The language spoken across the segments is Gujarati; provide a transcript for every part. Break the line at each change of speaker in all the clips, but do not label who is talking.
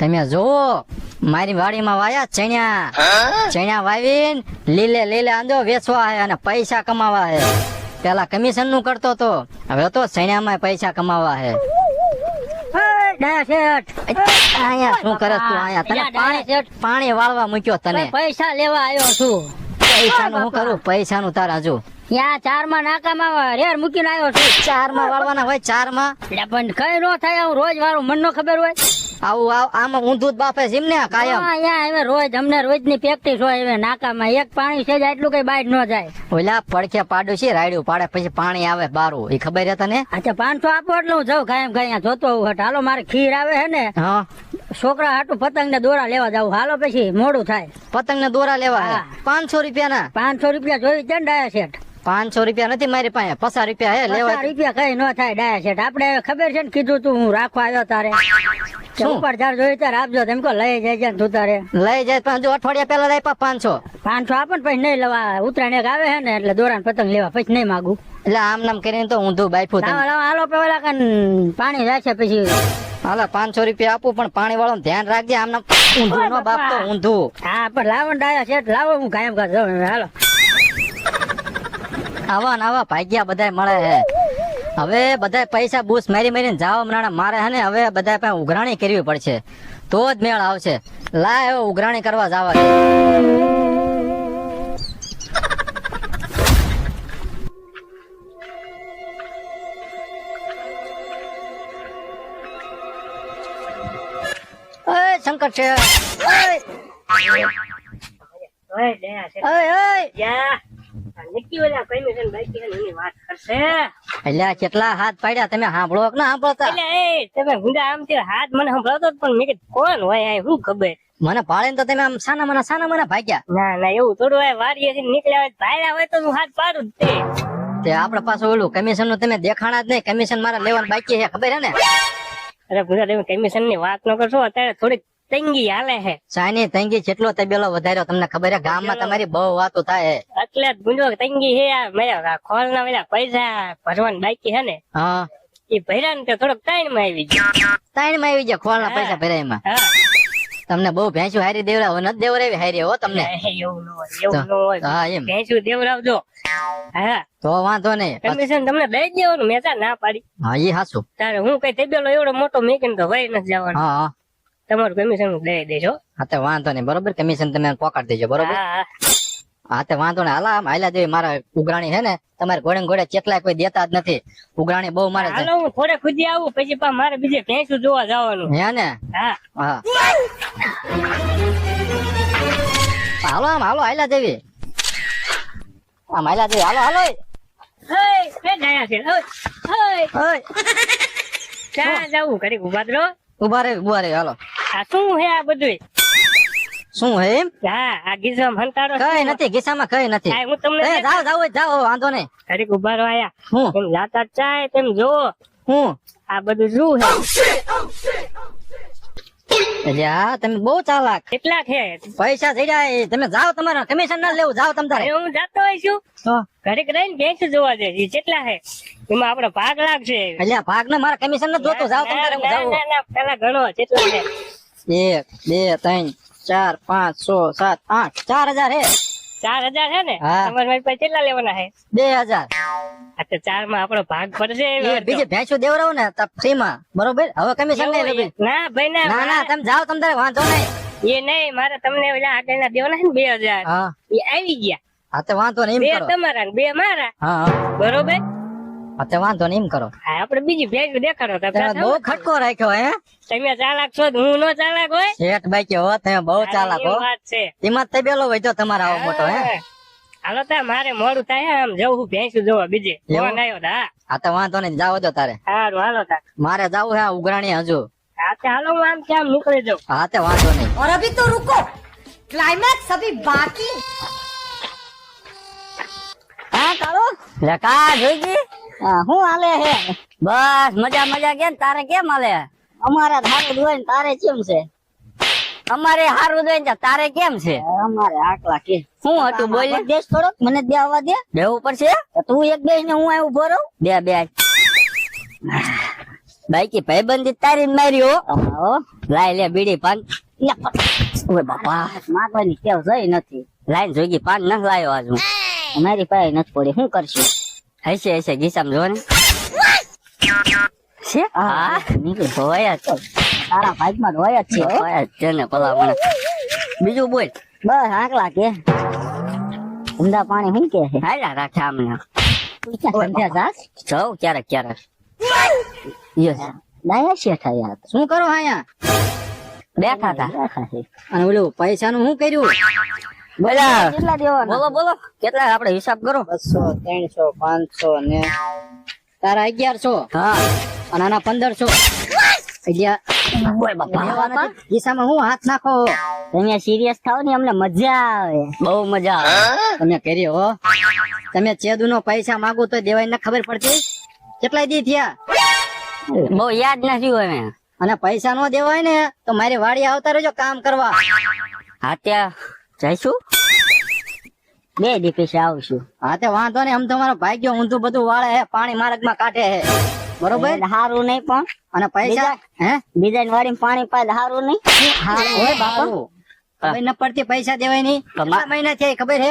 તમે જોવો મારી વાડીમાં વાયા ચણ્યા. ચણ્યા વાવીને લીલે લીલે આંદો વેચવા હે અને પૈસા કમાવા હે પેલા કમિશનનું કરતો તો હવે તો ચણ્યામાં પૈસા કમાવા હે શું કરે તું? અહીંયા તને પાણી પાણી વાળવા મૂક્યો તને.
પૈસા લેવા આવ્યો છું.
પૈસાનું શું કરું? પૈસાનું તારા હજુ
ત્યાં ચારમાં નાકામાં રેર મૂકીને આવ્યો છું.
ચારમાં વાળવાના હોય
ચારમાં પણ કઈ નો થાય આવું રોજ વાળું મન નો ખબર હોય.
આવું આવ- આમાં ઊંધું બાપે છે ને કાયમ.
અહીંયા હવે રોજ અમને રોજની પ્રેક્ટિસ હોય હવે નાકામાં એક પાણી છે એટલું કઈ બહાર ન જાય.
ઓલા પડખે પાડું છે રાયડું પાડે પછી પાણી આવે બારું. એ ખબર હે તને?
અચ્છા પાંચસો આપો એટલે હું જાઉં કાયમ કઈ જોતો હોઉં હટ હાલો મારે ખીર આવે હે ને
હા.
છોકરા હાટું પતંગ ને દોરા લેવા જાવ હાલો પછી મોડું થાય.
પતંગ ને દોરા લેવા. પાંચસો રૂપિયા ના
પાંચસો રૂપિયા જોઈ છે ને ડાયા શેઠ.
પાંચસો રૂપિયા નથી મારી પાસે. પચાસ રૂપિયા હે લેવા
રૂપિયા કઈ ન થાય ડાયા શેઠ. આપણે ખબર છે ને કીધું તું હું રાખવા આવ્યો તારે.
શું?
ઉપર ચાર ત્યારે આપજો તેમ કહો લઈ જાય છે તું તારે.
લઈ જાય પણ અઠવાડિયા પહેલા લઈ પાંચસો.
પાંચસો આપે પછી નહીં લેવા. ઉત્તરાયણ એક આવે છે ને એટલે દોરાન પતંગ લેવા. પછી નહીં માગું.
એટલે આમ નામ કરીને તો ઊંધું બાઈફું
હાલો પેલા કન પાણી જાય પછી.
હાલો પાંચસો રૂપિયા આપું પણ પાણી વાળો ધ્યાન રાખજે. આમ નામ ઊંધું નો બાપ તો ઊંધું.
હા પણ લાવો ને ડાયા છે લાવો હું કાયમ કર હાલો.
આવા ને આવા ભાગ્યા બધાય મળે હવે બધા પૈસા બૂસ મારી મારીને જાવ હમણાં મારે હે ને હવે બધા પાસે ઉઘરાણી કરવી પડશે તો જ મેળ આવશે લાય હવે ઉઘરાણી કરવા જવા દે. છે ઓય કેટલા હાથ પાડ્યા? તમે સાંભળો કે ના સાંભળતા?
એટલે તમે હુંડા આમ થી હાથ મને સંભળાવતો પણ મેં કોણ હોય આ? શું ખબર?
મને પાડીને તો તમે આમ સાના મને સાના મને ભાગ્યા.
ના ના એવું થોડું હોય વારીએ થી નીકળ્યા હોય ભાડ્યા હોય તો હું હાથ પાડું જ તે.
આપડે પાછું ઓલું કમિશનનું તમે દેખાણા જ નહીં. કમિશન મારા લેવાનું બાકી છે ખબર હે ને?
અરે ગુજરાત તમે કમિશનની વાત ન કરશો અત્યારે થોડીક તંગી હાલે હે.
સાની તંગી જેટલો તબેલો વધાર્યો તમને ખબર હે ગામમાં તમારી બહુ વાતો થાય.
એટલે ગુંજો તંગી હે આ મેં ખોલ ના મેલા પૈસા ભરવાનું બાકી હે ને.
હા.
એ ભર્યા ને થોડોક તાઈનમાં આવી ગયો.
તાઈનમાં આવી ગયા ખોલ ના પૈસા ભર્યા એમાં.
હા.
તમને બહુ ભેંસું હારી દેવરા ન નથી દેવરાવી હારી હો તમને.
એવું એવું
હા એમ.
ભેંસું દેવરાવજો હા.
તો વાંધો નહીં.
કમિશન તમને દઈ જ દેવાનું મેં ના પાડી.
હા એ હાસુ
તારે હું કઈ તબેલો એવડો મોટો મેકીને તો વહી નથી જવાનું.
હા.
તમારું કમિશન દઈ દેજો.
હા તો વાંધો નહીં. બરોબર? કમિશન તમે પોકાડ દેજો બરોબર?
હા. હા
વાંધો નહીં. હાલા હાલા દેવી મારા ઉઘરાણી છે ને તમારે ઘોડે ઘોડે ચેટલાય કોઈ દેતા જ નથી. ઉઘરાણી બહુ મારે
હાલો હું થોડે ખુદી આવું પછી પા મારે બીજે ભેંસું જોવા જવાનું.
હે ને?
હા.
હા. હાલો આમ હાલો હાલા દેવી આમ હાલા દેવી હાલો હાલો.
ગયા છે. ક્યાં જાવું કરી ઊભા તો રહો.
ઊભા રે ઊભા રે હાલો.
આ શું હે આ બધું
શું હે એમ?
હા આ ગીસામાં હંતાડો.
કઈ નથી ગીસામાં કઈ નથી.
હું તમને
એ જાઓ જાઓ જાઓ વાંધો નહીં.
ઘડીક ઊભા રહો આયા
હું?
તેમ જાતા ચાય તેમ જો
હું?
આ બધું શું હે?
તમે બહુ ચાલાક.
કેટલા છે
પૈસા થઈ જાય તમે જાઓ તમારા કમિશન ના લેવું જાઓ
તમારે હું જાતો હોય છું. ઘરે રહીને બેંક જોવા જઈએ કેટલા છે એમાં આપડે ભાગ લાગશે.
એટલે ભાગ ને મારા કમિશન નથી જોતો જાઓ
તમારે પેલા ઘણો કેટલા છે
એક બે ત્રણ ચાર પાંચ છ સાત આઠ. ચાર હજાર હે.
ચાર હજાર છે ને? તમારે મારી પાસે કેટલા લેવાના હે?
બે હજાર.
ચારમાં આપણો ભાગ પડશે
બીજે ભેંસું દેવરાવું ને ફ્રી માં બરોબર? હવે કમિશન નહીં
ના ભાઈ? ના.
ના ના તમે જાઓ તમને વાંધો નહીં.
એ નહીં મારે તમને ઓલા આગળના દેવાના ને બે હજાર.
હા.
એ આવી ગયા.
હા તો વાંધો નહીં
બે તમારા બે મારા.
હા હા.
બરોબર?
હા તે વાંધો નહીં કરો.
હા બીજી ભેટ દેખાડો
બહુ ખટકો રાખ્યો હે?
તમે ચાલાક છો હું નો ચાલાક હોય?
શેઠ ભાઈ કે હો તમે બહુ ચાલાક હો.
છે.
એમાં તે બેલો વૈજો તમારો આવો મોટો હે?
હાલો તા મારે મોડું થાય આમ જવું હું ભેંસું જોવા બીજે. ફોન આવ્યો તા.
હા તો વાંધો નહીં જાવ જો તારે.
સારું હાલો તા.
મારે જાવું હે ઉઘરાણી હજુ.
હા તે હાલો હું આમ કેમ નીકળી જાઉં
હા તે વાંધો નહીં.
ઓર અભી તો રૂકો. ક્લાઇમેક્સ અભી બાકી.
હા કાળો લકા જોઈ ગઈ?
હું હાલે હે?
બસ મજા મજા કેમ તારે કેમ હાલે?
અમારે ધારે ને તારે કેમ છે?
અમારે હારું જોઈને તારે કેમ છે?
અમારે આકલા કે.
શું હતું બોલ
દેશ થોડોક મને બે આવવા દે.
બેવું પડશે?
છે તું એક બેસ ને હું આવું ઊભો રહું?
બે બે. બાઈકી ભાઈબંધી તારી માર્યો મારી હો. લાય લે બીડી પાન. ઓય બાપા.
માગવાની કેવ જઈ નથી.
લાઈન જોગી પાન ન લાયો આજ હું.
મારી પાસે નથી પડી. શું કરશું?
હશે હશે ગીસામ જો ને છે હા
તારા ભાગમાં હોય જ છે હો.
જ છે ને ભલા મને બીજું બોલ
બસ આકલા કે ઊંડા પાણી શું કે છે
હાલ્યા રાખે આમને
જાસ
ક્યારેક ક્યારેક યસ શું કરો અહીંયા બેઠા હતા અને ઓલું પૈસાનું શું કર્યું બોલા
કેટલા દેવાના?
બોલો બોલો. કેટલા આપડે હિસાબ કરો?
બસો ત્રણસો પાંચસો ને
તારા અગિયારસો. હા. અને આના પંદરસો. અગિયાર. દેવા નથી. ખિસ્સામાં હું હાથ નાખો?
તમે સિરિયસ થાવ ને અમને મજા આવે.
બહુ મજા આવે. તમે કરી હો. તમે ચેદુ નો પૈસા માંગો તો દેવાય ને ખબર પડતી? કેટલા દી થયા? બહુ યાદ નથી હોય અને પૈસા નો દેવાય ને તો મારી વાડી આવતા રહેજો કામ કરવા. હા ત્યાં. જઈશું?
બે દી પછી આવશું.
હા તે વાંધો નહીં. આમ તો મારો ભાગ્યો ઊંધું બધું વાળે હે પાણી માર્ગમાં કાઢે હે. બરોબર?
હારું નહીં પણ.
અને પૈસા? હે?
બીજા વાળી પાણી પાય હારું નહીં?
ઓય બાપા. ખબર ન પડતી પૈસા દેવાય નહીં. કેટલા મહિના થયા ખબર હે?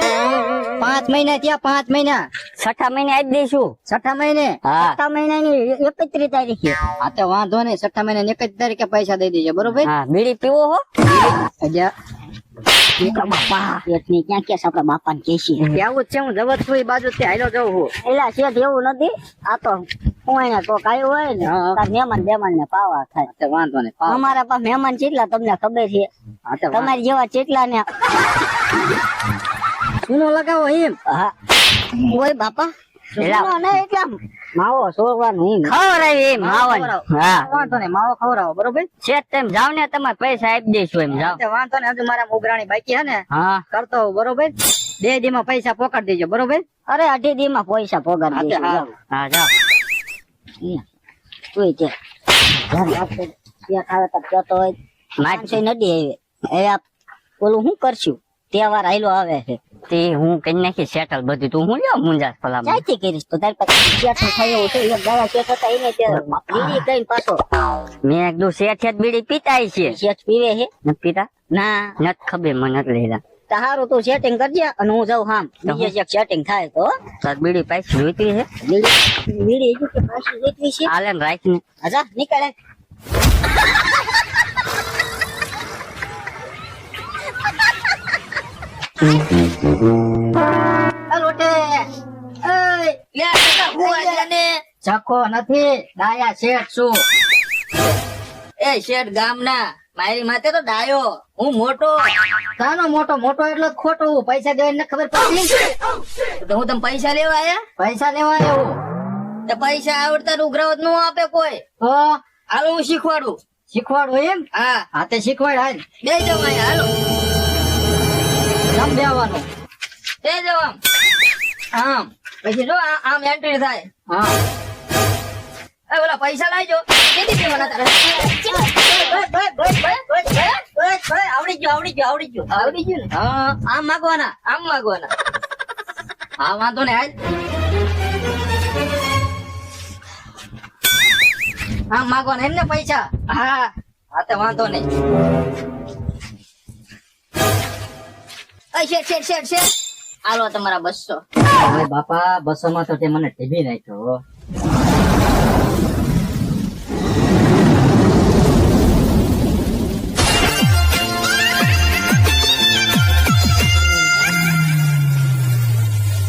પાંચ મહિના થયા પાંચ મહિના.
છઠ્ઠા મહિને આપી દઈશું.
છઠ્ઠા મહિને? છઠ્ઠા
છઠ્ઠા મહિનાની એકત્રીસ તારીખે.
હા તો વાંધો નહીં. છઠ્ઠા મહિના એક જ તારીખે પૈસા દઈ દેજો બરોબર?
બીડી પીવો હો.
અજા
બાપા? પેટની ક્યાં કેસ
આવું જ છે? હું જવત છું એ બાજુ હાલો જવું હું.
એલા એવું નથી? આ તો હું અહીંયા તો કાંઈ હોય ને. તાર મહેમાન બેમાન ને પાવા થાય.
વાંધો નહીં
અમારા પાસે મહેમાન કેટલા તમને ખબર છે.
તો
તમારી જેવા કેટલા ને
ચૂનો લગાવો એમ.
હા. ઓય બાપા. ને. માવો સોરવાનું
ખવડાવી. એમ
હા.
વાંધો નહીં માવો ખવડાવો બરોબર?
છે તેમ જાવ ને તમારે પૈસા આપી દઈશું એમ જાવ.
વાંધો નહીં હજુ મારા ઉઘરાણી બાકી હે ને
હા.
કરતો બરોબર? બે દી માં પૈસા પોકાડી દેજો બરોબર?
અરે અઢી દી માં પૈસા
હા, તે
દઈશું
હારું.
જાવ. તું છે ત્યાં ખાવે તો હોય. માણસો નદી આવે હવે આપ ઓલું શું કરશું? તહેવાર આયલો આવે છે.
તે હું કઈ નાખી સેટલ બધું. તું હું લ્યો મુંજાસ ભલા
ક્યાંથી કરીશ તો? તારી પાસે શેઠ થાય છે. એક દાડા શેઠ હતા એને તે બીડી કઈ પાછો.
મેં એકદમ શેઠ જ બીડી પીતા છે.
શેઠ પીવે છે?
ન પીતા?
ના.
નથી ખબર મને નથી લેલા
તો હારું તું સેટિંગ કરજે અને હું જાઉં હામ. બીજે એક સેટિંગ થાય તો.
તાર બીડી પાછી જોઈતી છે?
બીડી બીડી હજુ કે પાછી જોઈતી છે.
હાલે ને રાખ ને.
હજા નીકળે.
ચકો નથી ડાયા શેઠ છું
એ શેઠ ગામના મારી માથે તો ડાયો હું મોટો
તાનો મોટો મોટો એટલો જ ખોટો પૈસા દેવાની ખબર પડી.
તો હું. તમે પૈસા લેવા આયા
પૈસા લેવા
તો પૈસા આવડતા ઉઘરાવત નો આપે કોઈ
તો
હાલો હું શીખવાડું
શીખવાડું એમ?
હા
હાથે શીખવાડ. હાલ
બે જવાય હાલો.
જમ બેવાનું
એ જો આમ. આમ. પછી જો આમ એન્ટ્રી થાય.
હા.
એ બોલા પૈસા લાવજો. કેદી પીવાના તારે? આવડી ગયો આવડી ગયો આવડી ગયો. આવડી ગયો
હા.
આમ માગવાના આમ માગવાના.
હા, વાંધો ને આજ હા માગવાના, એમને પૈસા? હા. હા, તે વાંધો નહીં.
શેઠ શેઠ શેઠ હાલો તમારા બસો
બાપા બસો માં તો તે મને ટીવી નાખ્યો.